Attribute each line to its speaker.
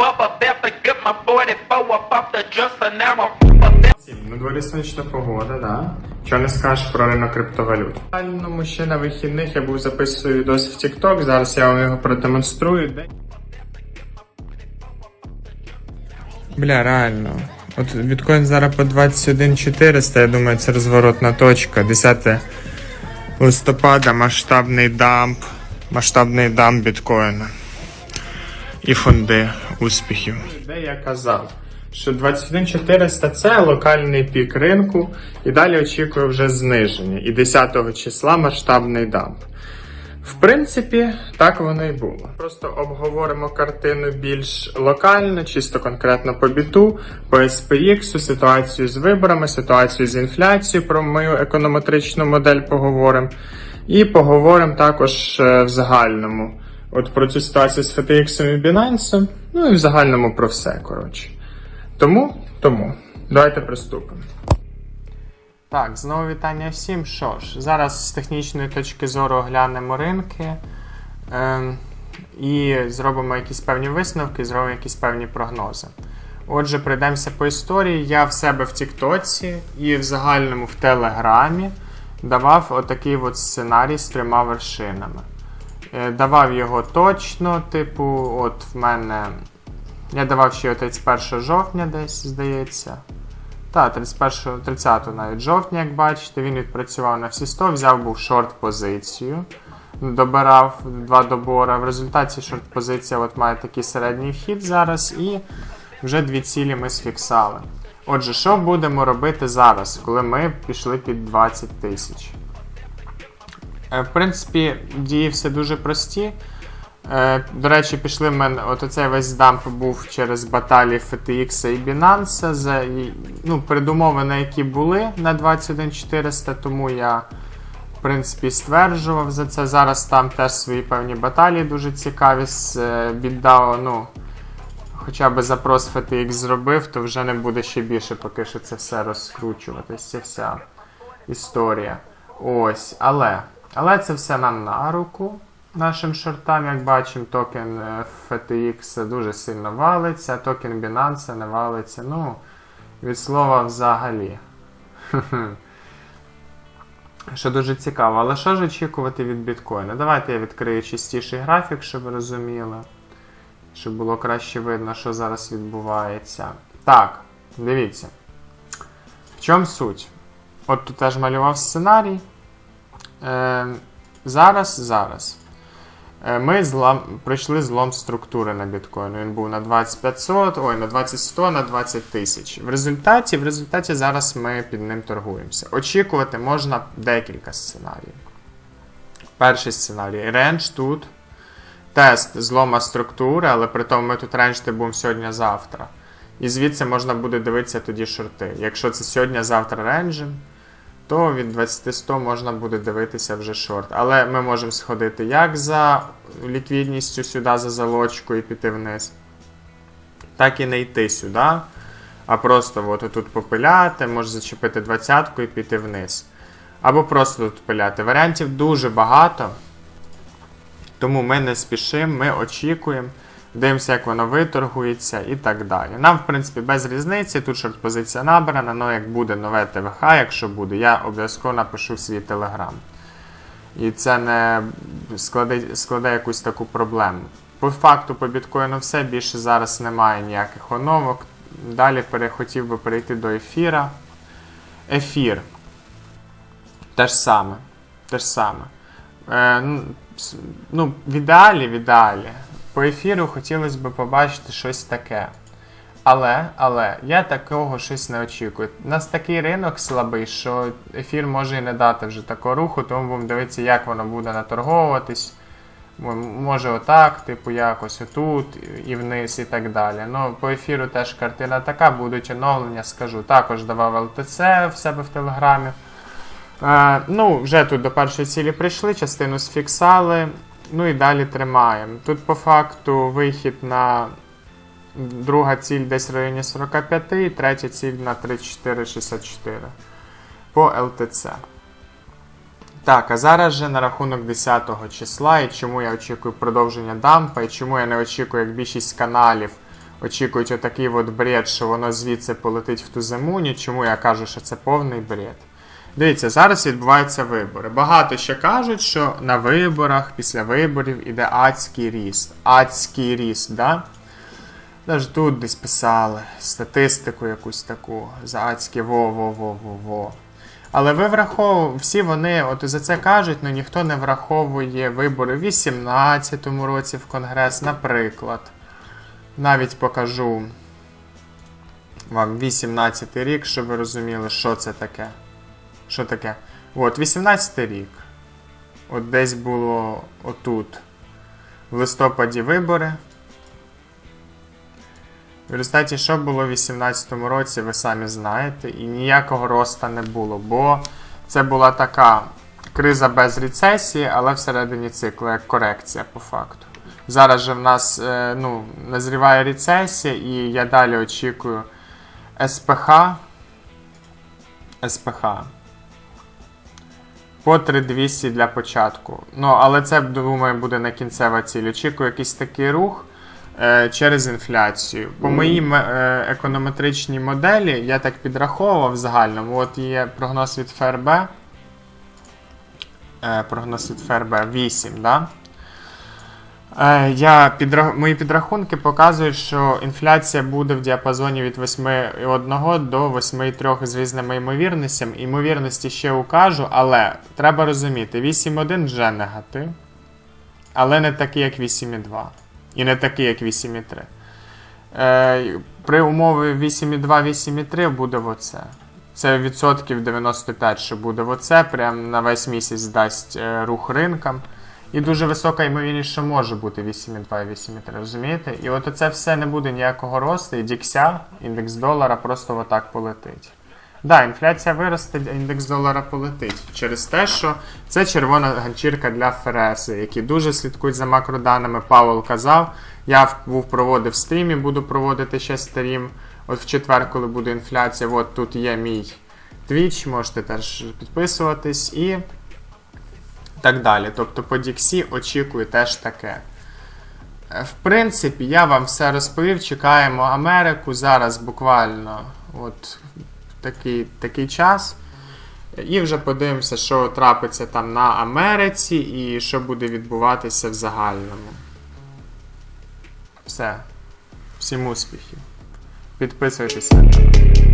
Speaker 1: up a bet to get my 44 up off the dresser. Now I'm.
Speaker 2: На дворі сонячна погода, да? Що не скажеш про ринок криптовалют? Реально, ще на вихідних я був записую відос в TikTok, зараз я вам його продемонструю. Де... Бля, реально. От біткоін зараз по 21 400, я думаю, це розворотна точка. 10 листопада масштабний дамп. Масштабний дамп біткоїна. І фонди успіхів. Де я казав, що 21400 це локальний пік ринку, і далі очікую вже зниження. І 10 числа масштабний дамп. В принципі, так воно і було. Просто обговоримо картину більш локально, чисто конкретно по біту, по SPX, ситуацію з виборами, ситуацію з інфляцією, про мою економетричну модель поговоримо. І поговоримо також е, в загальному. От про цю ситуацію з FTX і Binance, ну і в загальному про все, коротше. Тому, тому, давайте приступимо. Так, знову вітання всім. Що ж, зараз з технічної точки зору оглянемо ринки ем, і зробимо якісь певні висновки, зробимо якісь певні прогнози. Отже, пройдемося по історії. Я в себе в Тіктоці і в загальному в Телеграмі давав отакий от сценарій з трьома вершинами. Е, Давав його точно, типу, от в мене. Я давав ще 31 жовтня десь, здається. Та, 31, 30 навіть жовтня, як бачите, він відпрацював на всі 100, взяв був шорт-позицію, добирав два добори. В результаті шорт-позиція от має такий середній вхід зараз, і вже дві цілі ми сфіксали. Отже, що будемо робити зараз, коли ми пішли під 20 тисяч? Е, В принципі, дії все дуже прості. Е, До речі, пішли в мене. От оцей весь дамп був через баталії FTX і Binance. За, ну, передумови, які були на 21400, тому я, в принципі, стверджував за це. Зараз там теж свої певні баталії дуже цікаві. З е, BitDAO, ну, хоча б запрос FTX зробив, то вже не буде ще більше, поки що це все розкручуватись, ця вся історія. Ось, але. Але це все нам на руку. Нашим шортам, як бачимо, токен е, FTX дуже сильно валиться, токен Binance не валиться. Ну, від слова взагалі. Що дуже цікаво. Але що ж очікувати від біткоїна? Давайте я відкрию чистіший графік, щоб ви розуміли. Щоб було краще видно, що зараз відбувається. Так, дивіться. В чому суть? От тут теж малював сценарій. Е, зараз, зараз. Е, Ми злам, пройшли злом структури на біткоїну. Він був на 2500, ой, на 2100, на 20 тисяч. В результаті, в результаті зараз ми під ним торгуємося. Очікувати можна декілька сценаріїв. Перший сценарій. Рендж тут. Тест злома структури, але при тому ми тут ренжити будемо сьогодні-завтра. І звідси можна буде дивитися тоді шорти. Якщо це сьогодні-завтра ренджем, то від 20-100 можна буде дивитися вже шорт. Але ми можемо сходити як за ліквідністю сюди, за залочкою і піти вниз, так і не йти сюди, а просто от тут попиляти, може зачепити двадцятку і піти вниз. Або просто тут пиляти. Варіантів дуже багато. Тому ми не спішимо, ми очікуємо, дивимося, як воно виторгується і так далі. Нам, в принципі, без різниці. Тут шорт-позиція набрана, але як буде нове ТВХ, якщо буде, я обов'язково напишу в свій телеграм. І це не складе, складе якусь таку проблему. По факту, по біткоїну все, більше зараз немає ніяких оновок. Далі перехотів би перейти до ефіра. Ефір. Те ж саме. Те ж саме. Е, ну, ну, в ідеалі, в ідеалі. По ефіру хотілося б побачити щось таке. Але, але я такого щось не очікую. У нас такий ринок слабий, що ефір може і не дати вже такого руху, тому будемо дивитися, як воно буде наторговуватись. Може отак, типу якось отут і вниз і так далі. Ну, по ефіру теж картина така, будуть оновлення, скажу. Також давав ЛТЦ в себе в телеграмі. Е, ну, вже тут до першої цілі прийшли, частину сфіксали. Ну і далі тримаємо. Тут по факту вихід на друга ціль десь в районі 45, і третя ціль на 34,64 по ЛТЦ. Так, а зараз же на рахунок 10 числа, і чому я очікую продовження дампа, і чому я не очікую, як більшість каналів очікують отакий от бред, що воно звідси полетить в ту замуню. Чому я кажу, що це повний бред? Дивіться, зараз відбуваються вибори. Багато ще кажуть, що на виборах, після виборів іде адський ріст. Адський ріст, да? Навіть тут десь писали статистику якусь таку за адське во-во-во-во-во. Але ви враховуєте, всі вони от за це кажуть, але ніхто не враховує вибори в 18-му році в Конгрес, наприклад. Навіть покажу вам 18 рік, щоб ви розуміли, що це таке. Що таке? От, 18 рік. От десь було отут. В листопаді вибори. В результаті, що було в 18-му році, ви самі знаєте, і ніякого роста не було, бо це була така криза без рецесії, але всередині циклу, як корекція по факту. Зараз же в нас е, ну, назріває рецесія, і я далі очікую СПХ. СПХ. По 3200 для початку. Ну, але це, думаю, буде на кінцева ціль. Очікую якийсь такий рух е, через інфляцію. По моїй е, економетричній моделі я так підраховував в загальному. От є прогноз від ФРБ. Е, прогноз від ФРБ 8, да? Е, Я підра... Мої підрахунки показують, що інфляція буде в діапазоні від 8,1 до 8,3 з різними ймовірностями. Ймовірності ще укажу, але треба розуміти, 8,1 вже негатив, але не такий, як 8,2. І не такий, як 8,3. Е, При умові 8,2-8,3 буде оце. Це відсотків 95, що буде оце, прям на весь місяць дасть е, рух ринкам. І дуже висока ймовірність, що може бути 8,2 і 8,3, розумієте? І от це все не буде ніякого росту, і дікся, індекс долара просто отак полетить. Да, інфляція виросте, індекс долара полетить через те, що це червона ганчірка для ФРС, які дуже слідкують за макроданими. Павел казав, я був проводив стрім і буду проводити ще стрім. От в четвер, коли буде інфляція, от тут є мій твіч, можете теж підписуватись і так далі. Тобто по Діксі очікую теж таке. Е, В принципі, я вам все розповів. Чекаємо Америку зараз буквально от такий, такий час. І вже подивимося, що трапиться там на Америці і що буде відбуватися в загальному. Все. Всім успіхів. Підписуйтесь на канал.